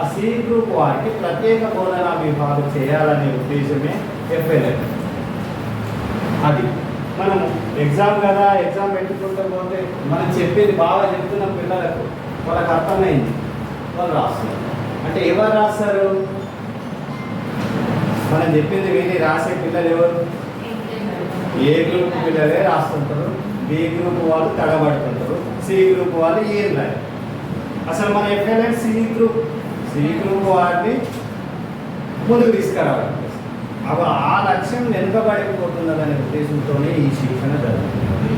ఆ C group వారికి ప్రత్యేక బోధనా విభాగం చేయాలనే ఉద్దేశమే ఎఫ్ఎల్ఎల్ అది. మనం ఎగ్జామ్ కదా ఎగ్జామ్ పెట్టుకుంటూ పోతే మనం చెప్పేది బాగా చెప్తున్న పిల్లలకు వాళ్ళకి అర్థమైంది. వాళ్ళు రాస్తున్నారు అంటే ఎవరు రాస్తారు? మనం చెప్పింది విని రాసే పిల్లలు ఎవరు? ఏ గ్రూప్ పిల్లలే రాస్తుంటారు. బి గ్రూప్ వాళ్ళు తడబడుతుంటారు. సి గ్రూప్ వాళ్ళు ఏం రారు అసలు మన FLN C group C group వారిని ముందుకు తీసుకురావాలి. అవి ఆ లక్ష్యం వెనుకబడిపోతున్నదనే ఉద్దేశంతోనే ఈ శిక్షణ జరుగుతుంది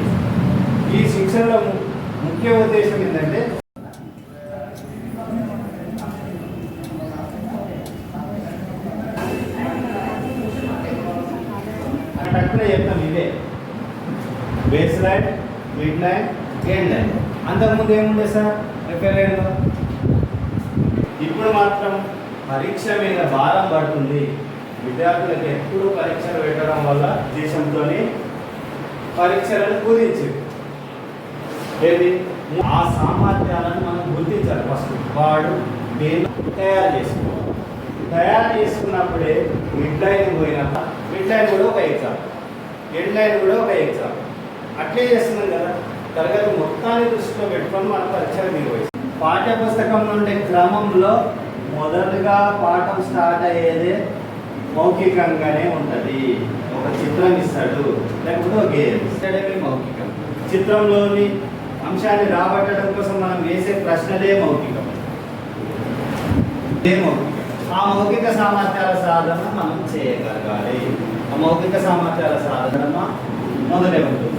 ఈ శిక్షణలో ము- ముఖ్య ఉద్దేశం ఏంటంటే టక్కున చెప్తాం ఇదే. Base line mid line game line. అంతకుముందు ఏముండే సార్? ఎఫ్ఎల్ఐన్లో ఇప్పుడు మాత్రం పరీక్ష మీద భారం పడుతుంది. విద్యార్థులకు ఎప్పుడు పరీక్షలు పెట్టడం వల్ల దేశంలోని పరీక్షలను కుదించింది ఏది ఆ సామర్థ్యాలను మనం గుర్తించాలి ఫస్ట్. వాడు నేను తయారు చేసుకోవాలి. తయారు చేసుకున్నప్పుడే మిడ్ లైన్ పోయినాక మిడ్ లైన్ కూడా ఒక ఎగ్జామ్ ఎండ్ లైన్ కూడా ఒక ఎగ్జామ్ అట్లే చేస్తున్నాం కదా. తరగతి మొత్తాన్ని దృష్టిలో పెట్టుకొని మన పరీక్షలు నిర్వహిస్తాం పాఠ్య పుస్తకం నుండి క్రమంలో మొదటగా పాఠం స్టార్ట్ అయ్యేదే మౌఖికంగానే ఉంటుంది. ఒక చిత్రం ఇస్తాడు లేకపోతే ఒక గేమ్. ఇస్తాడే మౌఖికం? చిత్రంలోని అంశాన్ని రాబట్టడం కోసం మనం వేసే ప్రశ్నలే మౌఖికం. ఇదే మౌఖికం. ఆ మౌఖిక సామర్థ్యాల సాధన మనం చేయగలగాలి. ఆ మౌఖిక సామర్థ్యాల సాధన మొదలే ఉంటుంది?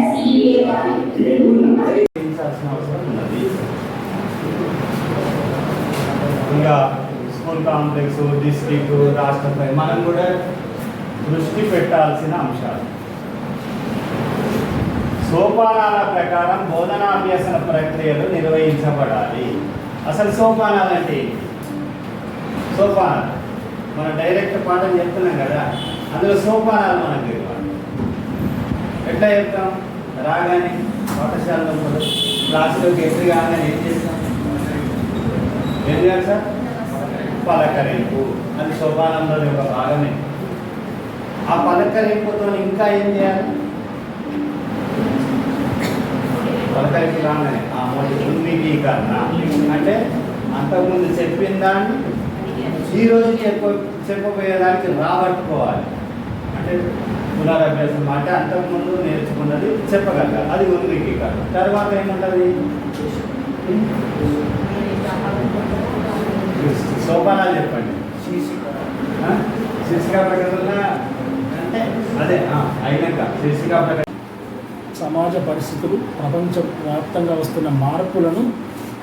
అవసరం ఉన్నది ఇంకా స్కూల్ కాంప్లెక్స్ డిస్ట్రిక్ట్ రాష్ట్రపై మనం కూడా దృష్టి పెట్టాల్సిన అంశాలు. సోపానాల ప్రకారం బోధనాభ్యసన ప్రక్రియలు నిర్వహించబడాలి. అసలు సోపానాలు అంటే ఏంటి? సోపానాలు. మనం డైరెక్ట్ పాఠం చెప్తున్నాం కదా అందులో సోపానాలు మనం తెలియాలి ఎట్లా చెప్తాం? రాగానే పాఠశాలలో క్లాసులోకి ఎంట్రీ కాగానే ఏం చేస్తాం? ఏం చేయాలి సార్? పలకరింపు. అది శోభానందం యొక్క భాగమే. ఆ పలకరింపుతో ఇంకా ఏం చేయాలి? పలకరింపు రాగానే ఆ మొదటి ఉన్మిగీకరణ అంటే అంతకుముందు చెప్పిన దాన్ని ఈ రోజు చెప్ప చెప్పబోయేదానికి రాబట్టుకోవాలి. అంటే పునరభ్యాసం అంటే అంతకుముందు నేర్చుకున్నది చెప్పగలగాలి అది ఉన్మిగీకరణ తర్వాత ఏముంటుంది? సోపానాలు చెప్పండి. ఆ? శీర్షిక ప్రకటన అంటే అదే అయినాక శీర్షిక ప్రకటన. సమాజ పరిస్థితులు ప్రపంచ వ్యాప్తంగా వస్తున్న మార్పులను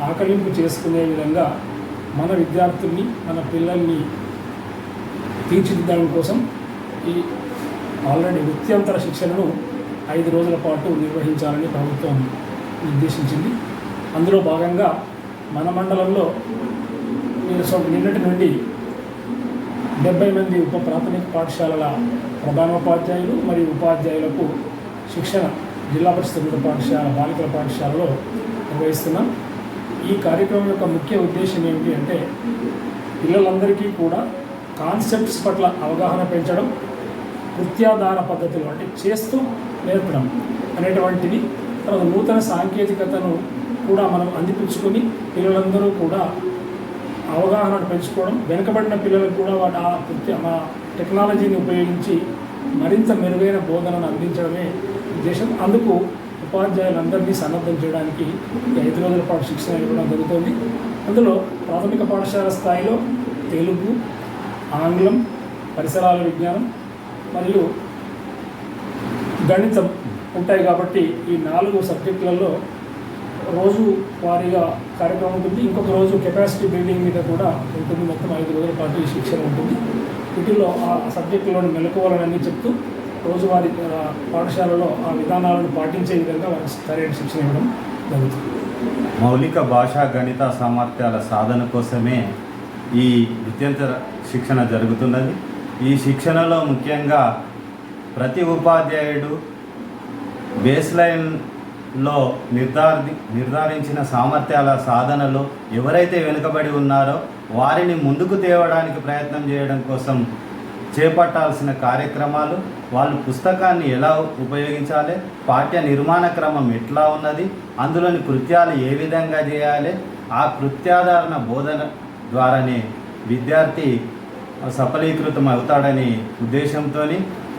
ఆకలింపు చేసుకునే విధంగా మన విద్యార్థుల్ని మన పిల్లల్ని తీర్చిదిద్దడం కోసం ఈ ఆల్రెడీ వృత్యంతర శిక్షణను ఐదు రోజుల పాటు నిర్వహించాలని ప్రభుత్వం నిర్దేశించింది. అందులో భాగంగా మన మండలంలో నేను నిన్నటి నుండి డెబ్బై మంది ఉప ప్రాథమిక పాఠశాలల ప్రధానోపాధ్యాయులు మరియు ఉపాధ్యాయులకు శిక్షణ జిల్లా పరిషత్ ఉన్నత పాఠశాల బాలికల పాఠశాలలో నిర్వహిస్తున్నాం. ఈ కార్యక్రమం యొక్క ముఖ్య ఉద్దేశం ఏమిటి అంటే పిల్లలందరికీ కూడా కాన్సెప్ట్స్ పట్ల అవగాహన పెంచడం నృత్యాధార పద్ధతులు అంటే చేస్తూ నేర్పడం అనేటువంటివి తర్వాత నూతన సాంకేతికతను కూడా మనం అందిపించుకొని పిల్లలందరూ కూడా అవగాహన పెంచుకోవడం వెనుకబడిన పిల్లలకు కూడా వాటి ఆ కృత్య ఆ టెక్నాలజీని ఉపయోగించి మరింత మెరుగైన బోధనను అందించడమే ఉద్దేశం. అందుకు ఉపాధ్యాయులందరినీ సన్నద్ధం చేయడానికి ఐదు రోజుల పాటు శిక్షణ ఇవ్వడం జరుగుతుంది. అందులో ప్రాథమిక పాఠశాల స్థాయిలో తెలుగు ఆంగ్లం పరిసరాల విజ్ఞానం మరియు గణితం ఉంటాయి కాబట్టి ఈ నాలుగు సబ్జెక్టులలో రోజు వారీగా కార్యక్రమం ఉంటుంది. ఇంకొక రోజు కెపాసిటీ బిల్డింగ్ మీద కూడా ఉంటుంది. మొత్తం ఐదు రోజుల పాటు ఈ శిక్షణ ఉంటుంది. వీటిల్లో ఆ సబ్జెక్టులోని మెలకువలన్నీ చెప్తూ రోజువారీ పాఠశాలలో ఆ విధానాలను పాటించే విధంగా వారికి సరైన శిక్షణ ఇవ్వడం జరుగుతుంది. మౌలిక భాషా గణిత సామర్థ్యాల సాధన కోసమే ఈ విద్యంతర శిక్షణ జరుగుతున్నది. ఈ శిక్షణలో ముఖ్యంగా ప్రతి ఉపాధ్యాయుడు బేస్ లైన్లో నిర్ధారి నిర్ధారించిన సామర్థ్యాల సాధనలో ఎవరైతే వెనుకబడి ఉన్నారో వారిని ముందుకు తేవడానికి ప్రయత్నం చేయడం కోసం చేపట్టాల్సిన కార్యక్రమాలు వాళ్ళు పుస్తకాన్ని ఎలా ఉపయోగించాలి పాఠ్య నిర్మాణ క్రమం ఎట్లా ఉన్నది అందులోని కృత్యాలు ఏ విధంగా చేయాలి ఆ కృత్యాధారణ బోధన ద్వారానే విద్యార్థి సఫలీకృతం అవుతాడనే ఉద్దేశంతో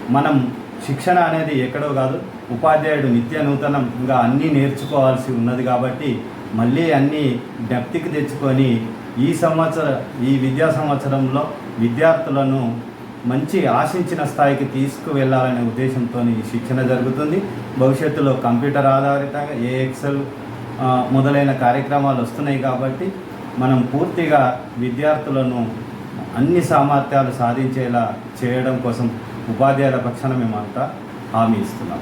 మనం శిక్షణ అనేది ఎక్కడో కాదు ఉపాధ్యాయుడు నిత్య నూతనంగా అన్నీ నేర్చుకోవాల్సి ఉన్నది కాబట్టి మళ్ళీ అన్నీ జ్ఞప్తికి తెచ్చుకొని ఈ సంవత్సర ఈ విద్యా సంవత్సరంలో విద్యార్థులను మంచి ఆశించిన స్థాయికి తీసుకువెళ్ళాలనే ఉద్దేశంతో ఈ శిక్షణ జరుగుతుంది. భవిష్యత్తులో కంప్యూటర్ ఆధారితంగా ఏ ఎక్సెల్ మొదలైన కార్యక్రమాలు వస్తున్నాయి కాబట్టి మనం పూర్తిగా విద్యార్థులను అన్ని సామర్థ్యాలు సాధించేలా చేయడం కోసం ఉపాధ్యాయుల పక్షాన మేమంతా హామీ ఇస్తున్నాం.